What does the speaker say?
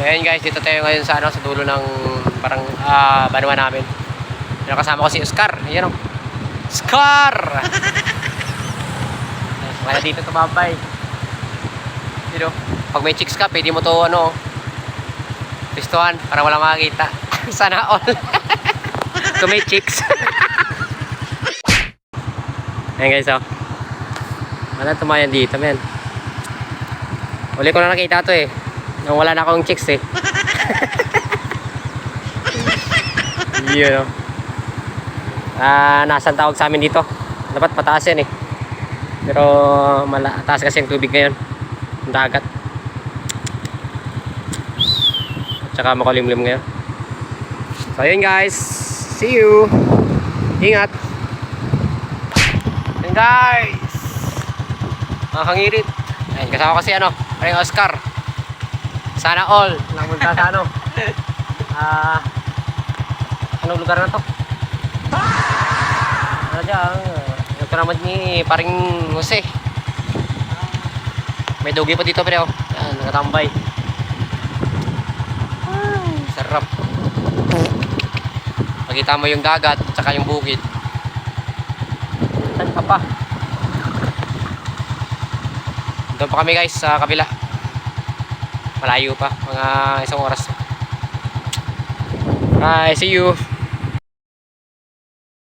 So ayun guys, dito tayo ngayon sa ano sa dulo ng parang ah banwa namin. Yung kasama ko si Oscar. Ayan o. Oscar! Wala dito tumambay. Dito. Pag may chicks ka, pwede mo to ano, pistuhan para wala makakita. Sana all. Kung may chicks. Ayan guys oh. Wala tumayan dito men. Uli ko na nakita to eh. Nung wala na akong chicks eh. Yun oh. Ah, nasan tawag sa amin dito? Dapat pataas yan eh. Pero mala taas kasi ang tubig ngayon. Ang dagat. At saka makulimlim ngayon. So yun guys. See you. Ingat. Yun guys. Mga kangirit. Ayun, kasama ko si ano, parang Oscar. Sana all. Namunta sa ano. Ah, anong lugar na to? Ano dyan? Yung naman ni paring Jose. May dogi pa dito pero. Yan, nakatambay. Sarap. Makita mo yung dagat, tsaka yung bukid. Saan ka pa? Doon pa kami guys sa kabila. Malayo pa, mga isang oras. Bye, see you.